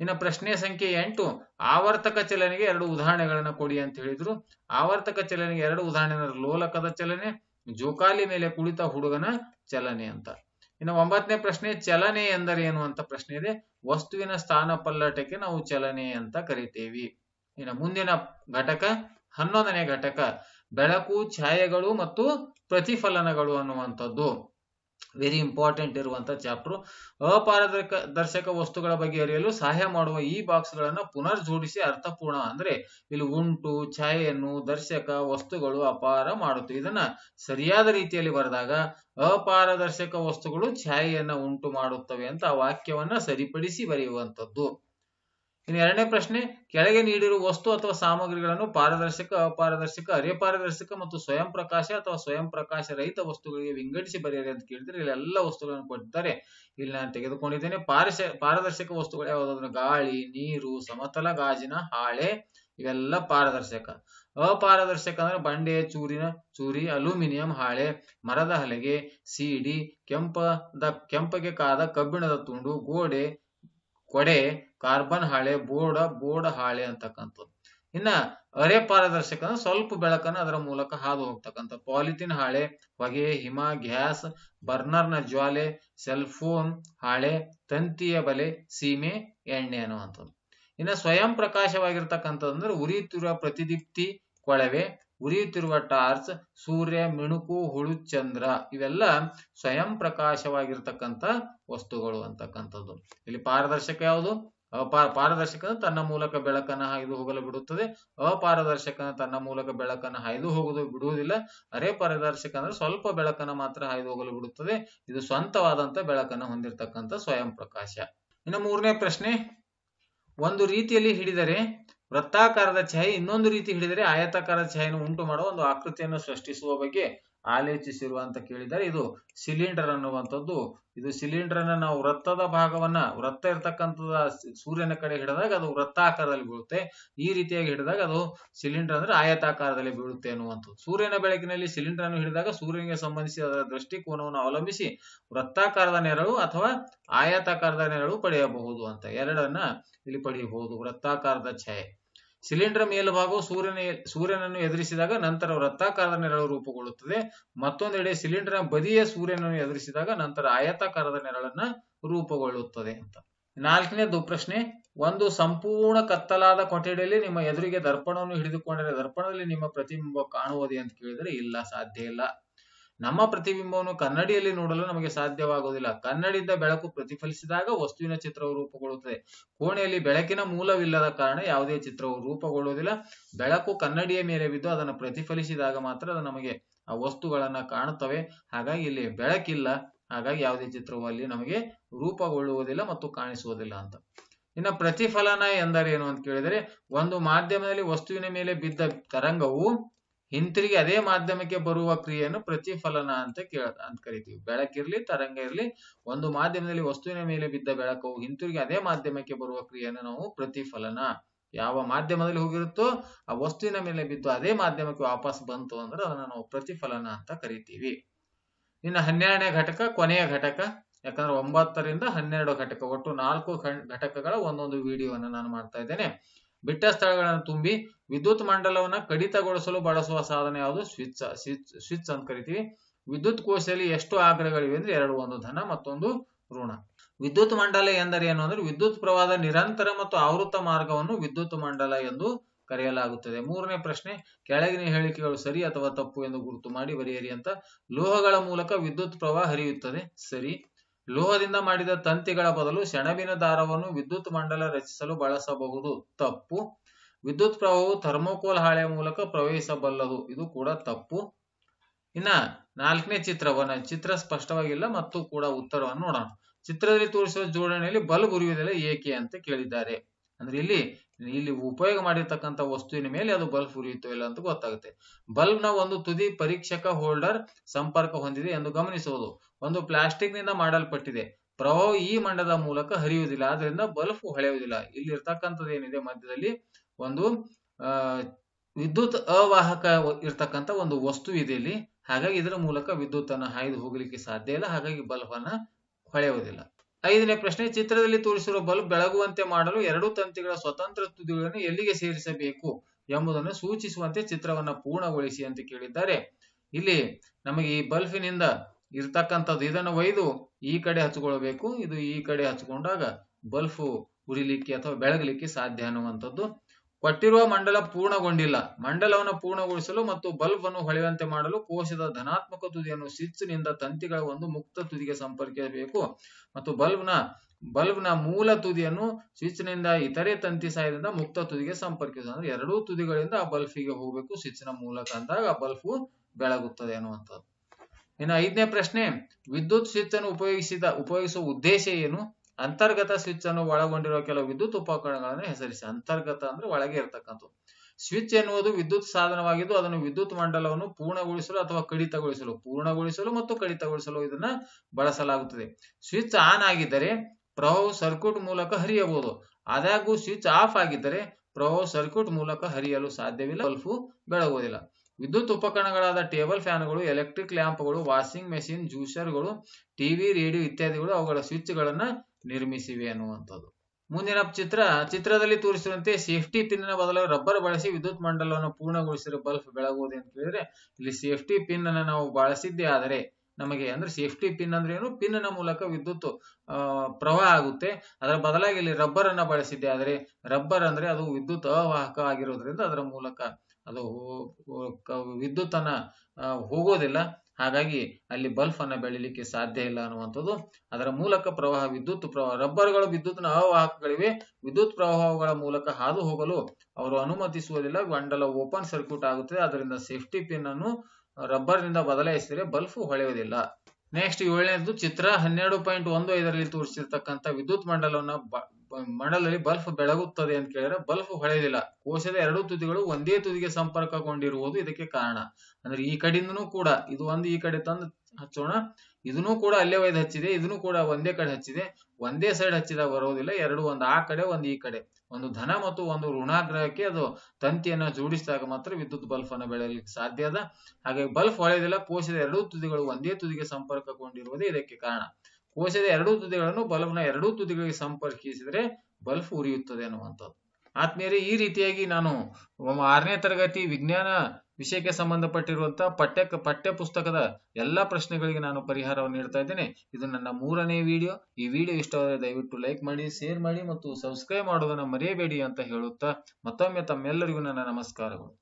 ಇನ್ನು ಪ್ರಶ್ನೆ ಸಂಖ್ಯೆ ಎಂಟು, ಆವರ್ತಕ ಚಲನೆಗೆ ಎರಡು ಉದಾಹರಣೆಗಳನ್ನ ಕೊಡಿ ಅಂತ ಹೇಳಿದ್ರು. ಆವರ್ತಕ ಚಲನೆಗೆ ಎರಡು ಉದಾಹರಣೆ ಲೋಲಕದ ಚಲನೆ, ಜೋಕಾಲಿ ಮೇಲೆ ಕುಳಿತ ಹುಡುಗನ ಚಲನೆ ಅಂತ. ಇನ್ನು ಒಂಬತ್ತನೇ ಪ್ರಶ್ನೆ, ಚಲನೆ ಎಂದರೆ ಏನು ಅಂತ ಪ್ರಶ್ನೆ ಇದೆ. ವಸ್ತುವಿನ ಸ್ಥಾನ ಪಲ್ಲಟಕ್ಕೆ ನಾವು ಚಲನೆ ಅಂತ ಕರಿತೇವಿ. ಇನ್ನು ಮುಂದಿನ ಘಟಕ, ಹನ್ನೊಂದನೇ ಘಟಕ, ಬೆಳಕು, ಛಾಯೆಗಳು ಮತ್ತು ಪ್ರತಿಫಲನಗಳು ಅನ್ನುವಂಥದ್ದು. ವೆರಿ ಇಂಪಾರ್ಟೆಂಟ್ ಇರುವಂತಹ ಚಾಪ್ಟರ್ ಅಪಾರದರ್ಶಕ ದರ್ಶಕ ವಸ್ತುಗಳ ಬಗ್ಗೆ ಅರಿಯಲು ಸಹಾಯ ಮಾಡುವ ಈ ಬಾಕ್ಸ್ ಗಳನ್ನ ಪುನರ್ ಜೋಡಿಸಿ ಅರ್ಥಪೂರ್ಣ ಅಂದ್ರೆ ಇಲ್ಲಿ ಉಂಟು, ಛಾಯೆಯನ್ನು, ದರ್ಶಕ, ವಸ್ತುಗಳು ಅಪಾರ ಮಾಡುತ್ತೆ. ಇದನ್ನ ಸರಿಯಾದ ರೀತಿಯಲ್ಲಿ ಬರೆದಾಗ ಅಪಾರದರ್ಶಕ ವಸ್ತುಗಳು ಛಾಯೆಯನ್ನ ಉಂಟು ಮಾಡುತ್ತವೆ ಅಂತ ವಾಕ್ಯವನ್ನ ಸರಿಪಡಿಸಿ ಬರೆಯುವಂತದ್ದು ಇನ್ನು ಎರಡನೇ ಪ್ರಶ್ನೆ, ಕೆಳಗೆ ನೀಡಿರುವ ವಸ್ತು ಅಥವಾ ಸಾಮಗ್ರಿಗಳನ್ನು ಪಾರದರ್ಶಕ, ಅಪಾರದರ್ಶಕ, ಅರೆಪಾರದರ್ಶಕ ಮತ್ತು ಸ್ವಯಂ ಪ್ರಕಾಶ ಅಥವಾ ಸ್ವಯಂ ಪ್ರಕಾಶ ರಹಿತ ವಸ್ತುಗಳಿಗೆ ವಿಂಗಡಿಸಿ ಬರೆಯಿರಿ ಅಂತ ಕೇಳಿದ್ರೆ ಇಲ್ಲಿ ಎಲ್ಲ ವಸ್ತುಗಳನ್ನು ಕೊಟ್ಟಿದ್ದಾರೆ. ಇಲ್ಲಿ ನಾನು ತೆಗೆದುಕೊಂಡಿದ್ದೇನೆ. ಪಾರಶ, ಪಾರದರ್ಶಕ ವಸ್ತುಗಳು ಯಾವುದಾದ್ರು ಗಾಳಿ, ನೀರು, ಸಮತಲ, ಗಾಜಿನ ಹಾಳೆ, ಇವೆಲ್ಲ ಪಾರದರ್ಶಕ. ಅಪಾರದರ್ಶಕ ಅಂದ್ರೆ ಬಂಡೆ, ಚೂರಿನ, ಚೂರಿ, ಅಲ್ಯೂಮಿನಿಯಂ ಹಾಳೆ, ಮರದ ಹಲಗೆ, ಸಿಡಿ, ಕೆಂಪದ, ಕೆಂಪಗೆ ಕಾದ ಕಬ್ಬಿಣದ ತುಂಡು, ಗೋಡೆ ಕೊಡೆ, ಕಾರ್ಬನ್ ಹಾಳೆ, ಬೋರ್ಡ, ಬೋರ್ಡ್ ಹಾಳೆ ಅಂತಕ್ಕಂಥದ್ದು. ಇನ್ನ ಅರೆ ಪಾರದರ್ಶಕ ಸ್ವಲ್ಪ ಬೆಳಕನ್ನ ಅದರ ಮೂಲಕ ಹಾದು ಹೋಗ್ತಕ್ಕಂಥ. ಪಾಲಿಥಿನ್ ಹಾಳೆ, ಹೊಗೆ, ಹಿಮ, ಗ್ಯಾಸ್, ಬರ್ನರ್ನ ಜ್ವಾಲೆ, ಸೆಲ್ ಫೋನ್ ಹಾಳೆ, ತಂತಿಯ ಬಲೆ, ಸೀಮೆ, ಎಣ್ಣೆ ಅನ್ನುವಂಥದ್ದು. ಇನ್ನು ಸ್ವಯಂ ಪ್ರಕಾಶವಾಗಿರ್ತಕ್ಕಂಥದ್ದು ಅಂದ್ರೆ ಉರಿಯುತ್ತಿರುವ ಪ್ರತಿದೀಪ್ತಿ, ಕೊಳವೆ ಉರಿಯುತ್ತಿರುವ ಟಾರ್ಚ್, ಸೂರ್ಯ, ಮಿಣುಕು, ಹುಳು, ಚಂದ್ರ ಇವೆಲ್ಲ ಸ್ವಯಂ ಪ್ರಕಾಶವಾಗಿರ್ತಕ್ಕಂಥ ವಸ್ತುಗಳು ಅಂತಕ್ಕಂಥದ್ದು. ಇಲ್ಲಿ ಪಾರದರ್ಶಕ ಯಾವುದು? ಅಪಾ ಪಾರದರ್ಶಕ ತನ್ನ ಮೂಲಕ ಬೆಳಕನ್ನು ಹಾಯ್ದು ಹೋಗಲು ಬಿಡುತ್ತದೆ. ಅಪಾರದರ್ಶಕ ತನ್ನ ಮೂಲಕ ಬೆಳಕನ್ನು ಹಾಯ್ದು ಹೋಗುದು ಬಿಡುವುದಿಲ್ಲ. ಅರೆ ಪಾರದರ್ಶಕ ಅಂದ್ರೆ ಸ್ವಲ್ಪ ಬೆಳಕನ್ನು ಮಾತ್ರ ಹಾಯ್ದು ಹೋಗಲು ಬಿಡುತ್ತದೆ. ಇದು ಸ್ವಂತವಾದಂತ ಬೆಳಕನ್ನು ಹೊಂದಿರತಕ್ಕಂಥ ಸ್ವಯಂ ಪ್ರಕಾಶ. ಇನ್ನು ಮೂರನೇ ಪ್ರಶ್ನೆ, ಒಂದು ರೀತಿಯಲ್ಲಿ ಹಿಡಿದರೆ ವೃತ್ತಾಕಾರದ ಛಾಯೆ ಇನ್ನೊಂದು ರೀತಿ ಹಿಡಿದರೆ ಆಯತಾಕಾರದ ಛಾಯೆಯನ್ನು ಉಂಟು ಮಾಡುವ ಒಂದು ಆಕೃತಿಯನ್ನು ಸೃಷ್ಟಿಸುವ ಬಗ್ಗೆ ಆಲೋಚಿಸಿರುವ ಅಂತ ಕೇಳಿದರೆ ಇದು ಸಿಲಿಂಡರ್ ಅನ್ನುವಂಥದ್ದು. ಇದು ಸಿಲಿಂಡರ್ ಅನ್ನ ನಾವು ವೃತ್ತದ ಭಾಗವನ್ನ, ವೃತ್ತ ಇರ್ತಕ್ಕಂಥದ ಸೂರ್ಯನ ಕಡೆ ಹಿಡಿದಾಗ ಅದು ವೃತ್ತಾಕಾರದಲ್ಲಿ ಬೀಳುತ್ತೆ. ಈ ರೀತಿಯಾಗಿ ಹಿಡಿದಾಗ ಅದು ಸಿಲಿಂಡರ್ ಅಂದ್ರೆ ಆಯತಾಕಾರದಲ್ಲಿ ಬೀಳುತ್ತೆ ಅನ್ನುವಂಥದ್ದು. ಸೂರ್ಯನ ಬೆಳಕಿನಲ್ಲಿ ಸಿಲಿಂಡರ್ ಅನ್ನು ಹಿಡಿದಾಗ ಸೂರ್ಯನಿಗೆ ಸಂಬಂಧಿಸಿದ ಅದರ ದೃಷ್ಟಿಕೋನವನ್ನು ಅವಲಂಬಿಸಿ ವೃತ್ತಾಕಾರದ ನೆರಳು ಅಥವಾ ಆಯತಾಕಾರದ ನೆರಳು ಪಡೆಯಬಹುದು ಅಂತ ಎರಡನ್ನ ಇಲ್ಲಿ ಪಡೆಯಬಹುದು. ವೃತ್ತಾಕಾರದ ಛಾಯೆ. ಸಿಲಿಂಡರ್ ಮೇಲ್ಭಾಗವು ಸೂರ್ಯನ, ಸೂರ್ಯನನ್ನು ಎದುರಿಸಿದಾಗ ನಂತರ ವೃತ್ತಾಕಾರದ ನೆರಳು ರೂಪುಗೊಳ್ಳುತ್ತದೆ. ಮತ್ತೊಂದೆಡೆ ಸಿಲಿಂಡರ್ ಬದಿಯ ಸೂರ್ಯನನ್ನು ಎದುರಿಸಿದಾಗ ನಂತರ ಆಯತಾಕಾರದ ನೆರಳನ್ನ ರೂಪುಗೊಳ್ಳುತ್ತದೆ ಅಂತ. ನಾಲ್ಕನೇದು ಪ್ರಶ್ನೆ, ಒಂದು ಸಂಪೂರ್ಣ ಕತ್ತಲಾದ ಕೊಠಡಿಯಲ್ಲಿ ನಿಮ್ಮ ಎದುರಿಗೆ ದರ್ಪಣವನ್ನು ಹಿಡಿದುಕೊಂಡರೆ ದರ್ಪಣದಲ್ಲಿ ನಿಮ್ಮ ಪ್ರತಿಬಿಂಬ ಕಾಣುವುದೇ ಅಂತ ಕೇಳಿದರೆ ಇಲ್ಲ, ಸಾಧ್ಯ ಇಲ್ಲ. ನಮ್ಮ ಪ್ರತಿಬಿಂಬವನ್ನು ಕನ್ನಡಿಯಲ್ಲಿ ನೋಡಲು ನಮಗೆ ಸಾಧ್ಯವಾಗುವುದಿಲ್ಲ. ಕನ್ನಡಿಯಿಂದ ಬೆಳಕು ಪ್ರತಿಫಲಿಸಿದಾಗ ವಸ್ತುವಿನ ಚಿತ್ರವು ರೂಪುಗೊಳ್ಳುತ್ತದೆ. ಕೋಣೆಯಲ್ಲಿ ಬೆಳಕಿನ ಮೂಲವಿಲ್ಲದ ಕಾರಣ ಯಾವುದೇ ಚಿತ್ರವು ರೂಪುಗೊಳ್ಳುವುದಿಲ್ಲ. ಬೆಳಕು ಕನ್ನಡಿಯ ಮೇಲೆ ಬಿದ್ದು ಅದನ್ನು ಪ್ರತಿಫಲಿಸಿದಾಗ ಮಾತ್ರ ಅದು ನಮಗೆ ಆ ವಸ್ತುಗಳನ್ನ ಕಾಣುತ್ತವೆ. ಹಾಗಾಗಿ ಇಲ್ಲಿ ಬೆಳಕಿಲ್ಲ. ಹಾಗಾಗಿ ಯಾವುದೇ ಚಿತ್ರವು ಅಲ್ಲಿ ನಮಗೆ ರೂಪಗೊಳ್ಳುವುದಿಲ್ಲ ಮತ್ತು ಕಾಣಿಸುವುದಿಲ್ಲ ಅಂತ. ಇನ್ನ ಪ್ರತಿಫಲನ ಎಂದರೇನು ಅಂತ ಕೇಳಿದರೆ, ಒಂದು ಮಾಧ್ಯಮದಲ್ಲಿ ವಸ್ತುವಿನ ಮೇಲೆ ಬಿದ್ದ ತರಂಗವು ಹಿಂತಿರುಗಿ ಅದೇ ಮಾಧ್ಯಮಕ್ಕೆ ಬರುವ ಕ್ರಿಯೆಯನ್ನು ಪ್ರತಿಫಲನ ಅಂತ ಕೇಳ, ಅಂತ ಕರಿತೀವಿ. ಬೆಳಕಿರ್ಲಿ ತರಂಗ ಇರಲಿ, ಒಂದು ಮಾಧ್ಯಮದಲ್ಲಿ ವಸ್ತುವಿನ ಮೇಲೆ ಬಿದ್ದ ಬೆಳಕು ಹಿಂತಿರುಗಿ ಅದೇ ಮಾಧ್ಯಮಕ್ಕೆ ಬರುವ ಕ್ರಿಯೆಯನ್ನು ನಾವು ಪ್ರತಿಫಲನ. ಯಾವ ಮಾಧ್ಯಮದಲ್ಲಿ ಹೋಗಿರುತ್ತೋ, ಆ ವಸ್ತುವಿನ ಮೇಲೆ ಬಿದ್ದು ಅದೇ ಮಾಧ್ಯಮಕ್ಕೆ ವಾಪಸ್ ಬಂತು ಅಂದ್ರೆ ಅದನ್ನ ನಾವು ಪ್ರತಿಫಲನ ಅಂತ ಕರಿತೀವಿ. ಇನ್ನು ಹನ್ನೆರಡನೇ ಘಟಕ, ಕೊನೆಯ ಘಟಕ. ಯಾಕಂದ್ರೆ ಒಂಬತ್ತರಿಂದ ಹನ್ನೆರಡು ಘಟಕ, ಒಟ್ಟು ನಾಲ್ಕು ಘಟಕಗಳ ಒಂದೊಂದು ವಿಡಿಯೋವನ್ನು ನಾನು ಮಾಡ್ತಾ ಇದ್ದೇನೆ. ಬಿಟ್ಟ ಸ್ಥಳಗಳನ್ನು ತುಂಬಿ ವಿದ್ಯುತ್ ಮಂಡಲವನ್ನ ಕಡಿತಗೊಳಿಸಲು ಬಳಸುವ ಸಾಧನ ಯಾವುದು? ಸ್ವಿಚ್ ಸ್ವಿಚ್ ಅಂತ ಕರಿತೀವಿ. ವಿದ್ಯುತ್ ಕೋಶದಲ್ಲಿ ಎಷ್ಟು ಆಗ್ರಹಗಳಿವೆ ಅಂದ್ರೆ ಎರಡು, ಒಂದು ಧನ, ಮತ್ತೊಂದು ಋಣ. ವಿದ್ಯುತ್ ಮಂಡಲ ಎಂದರೆ ಏನು ಅಂದ್ರೆ ವಿದ್ಯುತ್ ಪ್ರವಾಹದ ನಿರಂತರ ಮತ್ತು ಆವೃತ್ತ ಮಾರ್ಗವನ್ನು ವಿದ್ಯುತ್ ಮಂಡಲ ಎಂದು ಕರೆಯಲಾಗುತ್ತದೆ. ಮೂರನೇ ಪ್ರಶ್ನೆ, ಕೆಳಗಿನ ಹೇಳಿಕೆಗಳು ಸರಿ ಅಥವಾ ತಪ್ಪು ಎಂದು ಗುರುತು ಮಾಡಿ ಬರೆಯಿರಿ ಅಂತ. ಲೋಹಗಳ ಮೂಲಕ ವಿದ್ಯುತ್ ಪ್ರವಾಹ ಹರಿಯುತ್ತದೆ. ಸರಿ. ಲೋಹದಿಂದ ಮಾಡಿದ ತಂತಿಗಳ ಬದಲು ಸೆಣಬಿನ ದಾರವನ್ನು ವಿದ್ಯುತ್ ಮಂಡಲ ರಚಿಸಲು ಬಳಸಬಹುದು. ತಪ್ಪು. ವಿದ್ಯುತ್ ಪ್ರವಾಹವು ಥರ್ಮೋಕೋಲ್ ಹಾಳೆಯ ಮೂಲಕ ಪ್ರವೇಶಿಸಬಲ್ಲದು ಇದು ಕೂಡ ತಪ್ಪು. ಇನ್ನ ನಾಲ್ಕನೇ ಚಿತ್ರವನ್ನ ಚಿತ್ರ ಸ್ಪಷ್ಟವಾಗಿಲ್ಲ ಮತ್ತು ಕೂಡ ಉತ್ತರವನ್ನು ನೋಡೋಣ. ಚಿತ್ರದಲ್ಲಿ ತೋರಿಸುವ ಜೋಡಣೆಯಲ್ಲಿ ಬಲ್ಬ್ ಉರಿಯುವುದಿಲ್ಲ ಏಕೆ ಅಂತ ಕೇಳಿದ್ದಾರೆ. ಅಂದ್ರೆ ಇಲ್ಲಿ ಇಲ್ಲಿ ಉಪಯೋಗ ಮಾಡಿರ್ತಕ್ಕಂಥ ವಸ್ತುವಿನ ಮೇಲೆ ಅದು ಬಲ್ಬ್ ಉರಿಯುತ್ತೋ ಇಲ್ಲ ಅಂತ ಗೊತ್ತಾಗುತ್ತೆ. ಬಲ್ಬ್ನ ಒಂದು ತುದಿ ಪರೀಕ್ಷಕ ಹೋಲ್ಡರ್ ಸಂಪರ್ಕ ಹೊಂದಿದೆ ಎಂದು ಗಮನಿಸುವುದು ಒಂದು ಪ್ಲಾಸ್ಟಿಕ್ನಿಂದ ಮಾಡಲ್ಪಟ್ಟಿದೆ. ಪ್ರವಾಹ ಈ ಮಂಡದ ಮೂಲಕ ಹರಿಯುವುದಿಲ್ಲ, ಆದ್ರಿಂದ ಬಲ್ಬ್ ಹೊಳೆಯುವುದಿಲ್ಲ. ಇಲ್ಲಿ ಇರ್ತಕ್ಕಂಥದ್ದು ಏನಿದೆ ಮಧ್ಯದಲ್ಲಿ? ಒಂದು ವಿದ್ಯುತ್ ಅವಾಹಕ ಇರ್ತಕ್ಕಂಥ ಒಂದು ವಸ್ತು ಇದೆ ಇಲ್ಲಿ. ಹಾಗಾಗಿ ಇದರ ಮೂಲಕ ವಿದ್ಯುತ್ ಅನ್ನು ಹಾಯ್ದು ಹೋಗ್ಲಿಕ್ಕೆ ಸಾಧ್ಯ ಇಲ್ಲ. ಹಾಗಾಗಿ ಬಲ್ಬ್ ಅನ್ನ ಹೊಳೆಯುವುದಿಲ್ಲ. ಐದನೇ ಪ್ರಶ್ನೆ, ಚಿತ್ರದಲ್ಲಿ ತೋರಿಸಿರುವ ಬಲ್ಬ್ ಬೆಳಗುವಂತೆ ಮಾಡಲು ಎರಡು ತಂತಿಗಳ ಸ್ವತಂತ್ರ ತುದಿಗಳನ್ನು ಎಲ್ಲಿಗೆ ಸೇರಿಸಬೇಕು ಎಂಬುದನ್ನು ಸೂಚಿಸುವಂತೆ ಚಿತ್ರವನ್ನ ಪೂರ್ಣಗೊಳಿಸಿ ಅಂತ ಕೇಳಿದ್ದಾರೆ. ಇಲ್ಲಿ ನಮಗೆ ಈ ಬಲ್ಫಿನಿಂದ ಇರ್ತಕ್ಕಂಥದ್ದು ಇದನ್ನು ಒಯ್ದು ಈ ಕಡೆ ಹಚ್ಕೊಳ್ಬೇಕು. ಇದು ಈ ಕಡೆ ಹಚ್ಕೊಂಡಾಗ ಬಲ್ಫ್ ಉರಿಲಿಕ್ಕೆ ಅಥವಾ ಬೆಳಗಲಿಕ್ಕೆ ಸಾಧ್ಯ ಅನ್ನುವಂಥದ್ದು. ಕೊಟ್ಟಿರುವ ಮಂಡಲ ಪೂರ್ಣಗೊಂಡಿಲ್ಲ. ಮಂಡಲವನ್ನು ಪೂರ್ಣಗೊಳಿಸಲು ಮತ್ತು ಬಲ್ಬ್ ಅನ್ನು ಹೊಳೆಯುವಂತೆ ಮಾಡಲು ಕೋಶದ ಧನಾತ್ಮಕ ತುದಿಯನ್ನು ಸ್ವಿಚ್ನಿಂದ ತಂತಿಗಳ ಒಂದು ಮುಕ್ತ ತುದಿಗೆ ಸಂಪರ್ಕಿಸಬೇಕು. ಮತ್ತು ಬಲ್ಬ್ನ ಬಲ್ಬ್ನ ಮೂಲ ತುದಿಯನ್ನು ಸ್ವಿಚ್ನಿಂದ ಇತರೆ ತಂತಿ ಸಹಾಯದಿಂದ ಮುಕ್ತ ತುದಿಗೆ ಸಂಪರ್ಕಿಸ ಅಂದ್ರೆ ಎರಡೂ ತುದಿಗಳಿಂದ ಆ ಬಲ್ಫಿಗೆ ಹೋಗಬೇಕು. ಸ್ವಿಚ್ನ ಮೂಲಕ ಅಂದಾಗ ಆ ಬಲ್ಫು ಬೆಳಗುತ್ತದೆ ಅನ್ನುವಂಥದ್ದು ಇನ್ನು ಐದನೇ ಪ್ರಶ್ನೆ, ವಿದ್ಯುತ್ ಸ್ವಿಚ್ ಅನ್ನು ಉಪಯೋಗಿಸಿದ, ಉಪಯೋಗಿಸುವ ಉದ್ದೇಶ ಏನು? ಅಂತರ್ಗತ ಸ್ವಿಚ್ ಅನ್ನು ಒಳಗೊಂಡಿರುವ ಕೆಲವು ವಿದ್ಯುತ್ ಉಪಕರಣಗಳನ್ನು ಹೆಸರಿಸಿ. ಅಂತರ್ಗತ ಅಂದ್ರೆ ಒಳಗೆ ಇರತಕ್ಕಂಥ ಸ್ವಿಚ್ ಎನ್ನುವುದು ವಿದ್ಯುತ್ ಸಾಧನವಾಗಿದ್ದು, ಅದನ್ನು ವಿದ್ಯುತ್ ಮಂಡಲವನ್ನು ಪೂರ್ಣಗೊಳಿಸಲು ಅಥವಾ ಕಡಿತಗೊಳಿಸಲು, ಪೂರ್ಣಗೊಳಿಸಲು ಮತ್ತು ಕಡಿತಗೊಳಿಸಲು ಇದನ್ನ ಬಳಸಲಾಗುತ್ತದೆ. ಸ್ವಿಚ್ ಆನ್ ಆಗಿದ್ದರೆ ಪ್ರವಾಹವು ಸರ್ಕ್ಯೂಟ್ ಮೂಲಕ ಹರಿಯಬಹುದು. ಆದಾಗ್ಯೂ ಸ್ವಿಚ್ ಆಫ್ ಆಗಿದ್ದರೆ ಪ್ರವಾಹವು ಸರ್ಕ್ಯೂಟ್ ಮೂಲಕ ಹರಿಯಲು ಸಾಧ್ಯವಿಲ್ಲ ಬಲ್ಫು ಬೆಳಗುವುದಿಲ್ಲ. ವಿದ್ಯುತ್ ಉಪಕರಣಗಳಾದ ಟೇಬಲ್ ಫ್ಯಾನ್ಗಳು, ಎಲೆಕ್ಟ್ರಿಕ್ ಲ್ಯಾಂಪ್ಗಳು, ವಾಷಿಂಗ್ ಮೆಷಿನ್, ಜ್ಯೂಸರ್ಗಳು, ಟಿವಿ, ರೇಡಿಯೋ ಇತ್ಯಾದಿಗಳು ಅವುಗಳ ಸ್ವಿಚ್ಗಳನ್ನ ನಿರ್ಮಿಸಿವೆ ಅನ್ನುವಂಥದ್ದು. ಮುಂದಿನ ಚಿತ್ರ, ಚಿತ್ರದಲ್ಲಿ ತೋರಿಸಿರುವಂತೆ ಸೇಫ್ಟಿ ಪಿನ್ ಬದಲು ರಬ್ಬರ್ ಬಳಸಿ ವಿದ್ಯುತ್ ಮಂಡಲವನ್ನು ಪೂರ್ಣಗೊಳಿಸಿರುವ ಬಲ್ಬ್ ಬೆಳಗುವುದು ಅಂತ ಹೇಳಿದ್ರೆ ಇಲ್ಲಿ ಸೇಫ್ಟಿ ಪಿನ್ ಅನ್ನು ನಾವು ಬಳಸಿದ್ದೇ ಆದರೆ ನಮಗೆ ಅಂದ್ರೆ ಸೇಫ್ಟಿ ಪಿನ್ ಅಂದ್ರೆ ಏನು? ಪಿನ್ನ ಮೂಲಕ ವಿದ್ಯುತ್ ಪ್ರವಾಹ ಆಗುತ್ತೆ. ಅದರ ಬದಲಾಗಿ ಇಲ್ಲಿ ರಬ್ಬರ್ ಅನ್ನ ಬಳಸಿದ್ದೆ ಆದರೆ ರಬ್ಬರ್ ಅಂದ್ರೆ ಅದು ವಿದ್ಯುತ್ ಅವಾಹಕ ಆಗಿರೋದ್ರಿಂದ ಅದರ ಮೂಲಕ ಅದು ವಿದ್ಯುತ್ ಅನ್ನ ಹೋಗೋದಿಲ್ಲ. ಹಾಗಾಗಿ ಅಲ್ಲಿ ಬಲ್ಫ್ ಅನ್ನ ಬೆಳಿಲಿಕ್ಕೆ ಸಾಧ್ಯ ಇಲ್ಲ ಅನ್ನುವಂಥದ್ದು ಅದರ ಮೂಲಕ ಪ್ರವಾಹ, ವಿದ್ಯುತ್ ಪ್ರವಾಹ, ರಬ್ಬರ್ಗಳು, ವಿದ್ಯುತ್ನ ಅವಾಹಕಗಳಿವೆ. ವಿದ್ಯುತ್ ಪ್ರವಾಹಗಳ ಮೂಲಕ ಹಾದು ಹೋಗಲು ಅವರು ಅನುಮತಿಸುವುದಿಲ್ಲ. ಗಂಡಲ ಓಪನ್ ಸರ್ಕ್ಯೂಟ್ ಆಗುತ್ತದೆ. ಅದರಿಂದ ಸೇಫ್ಟಿ ಪಿನ್ ಅನ್ನು ರಬ್ಬರ್ನಿಂದ ಬದಲಾಯಿಸಿದರೆ ಬಲ್ಫ್ ಹೊಳೆಯುವುದಿಲ್ಲ. ನೆಕ್ಸ್ಟ್ ಏಳನೇದು ಚಿತ್ರ ಹನ್ನೆರಡು ಪಾಯಿಂಟ್ ಒಂದು ಐದರಲ್ಲಿ ತೋರಿಸಿರ್ತಕ್ಕಂಥ ವಿದ್ಯುತ್ ಮಂಡಲವನ್ನ ಮಂಡಲದಲ್ಲಿ ಬಲ್ಫ್ ಬೆಳಗುತ್ತದೆ ಅಂತ ಕೇಳಿದ್ರೆ ಬಲ್ಫ್ ಹೊಳೆಯುವುದಿಲ್ಲ ಕೋಶದ ಎರಡು ತುದಿಗಳು ಒಂದೇ ತುದಿಗೆ ಸಂಪರ್ಕಗೊಂಡಿರುವುದು ಇದಕ್ಕೆ ಕಾರಣ. ಅಂದ್ರೆ ಈ ಕಡೆಯಿಂದನೂ ಕೂಡ ಇದು ಒಂದು ಈ ಕಡೆ ತಂದು ಹಚ್ಚೋಣ. ಇದನ್ನೂ ಕೂಡ ಅಲ್ಲೇ ಒಯ್ದು ಹಚ್ಚಿದೆ. ಇದನ್ನು ಕೂಡ ಒಂದೇ ಕಡೆ ಹಚ್ಚಿದೆ. ಒಂದೇ ಸೈಡ್ ಹಚ್ಚಿದಾಗ ಬರೋದಿಲ್ಲ. ಎರಡು ಒಂದು ಆ ಕಡೆ, ಒಂದು ಈ ಕಡೆ. ಒಂದು ಧನ ಮತ್ತು ಒಂದು ಋಣಾಗ್ರಹಕ್ಕೆ ಅದು ತಂತಿಯನ್ನು ಜೋಡಿಸಿದಾಗ ಮಾತ್ರ ವಿದ್ಯುತ್ ಬಲ್ಫ್ ಅನ್ನು ಬೆಳೆಯಲಿಕ್ಕೆ ಸಾಧ್ಯ ಅದ. ಹಾಗೆ ಬಲ್ಫ್ ಹೊಳೆಯೋದಿಲ್ಲ ಕೋಶದ ಎರಡೂ ತುದಿಗಳು ಒಂದೇ ತುದಿಗೆ ಸಂಪರ್ಕಗೊಂಡಿರುವುದೇ ಇದಕ್ಕೆ ಕಾರಣ. ಕೋಶದ ಎರಡೂ ತುದಿಗಳನ್ನು ಬಲ್ಬ್ನ ಎರಡೂ ತುದಿಗಳಿಗೆ ಸಂಪರ್ಕಿಸಿದರೆ ಬಲ್ಬ್ ಉರಿಯುತ್ತದೆ ಅನ್ನುವಂಥದ್ದು ಆತ್ಮೀಯರೇ, ಈ ರೀತಿಯಾಗಿ ನಾನು ಆರನೇ ತರಗತಿ ವಿಜ್ಞಾನ ವಿಷಯಕ್ಕೆ ಸಂಬಂಧಪಟ್ಟಿರುವಂತಹ ಪಠ್ಯ ಪಠ್ಯ ಪುಸ್ತಕದ ಎಲ್ಲಾ ಪ್ರಶ್ನೆಗಳಿಗೆ ನಾನು ಪರಿಹಾರವನ್ನು ನೀಡ್ತಾ ಇದ್ದೇನೆ. ಇದು ನನ್ನ ಮೂರನೇ ವಿಡಿಯೋ. ಈ ವಿಡಿಯೋ ಇಷ್ಟವಾದರೆ ದಯವಿಟ್ಟು ಲೈಕ್ ಮಾಡಿ, ಶೇರ್ ಮಾಡಿ ಮತ್ತು ಸಬ್ಸ್ಕ್ರೈಬ್ ಮಾಡೋದನ್ನ ಮರೆಯಬೇಡಿ ಅಂತ ಹೇಳುತ್ತಾ ಮತ್ತೊಮ್ಮೆ ತಮ್ಮೆಲ್ಲರಿಗೂ ನನ್ನ ನಮಸ್ಕಾರಗಳು.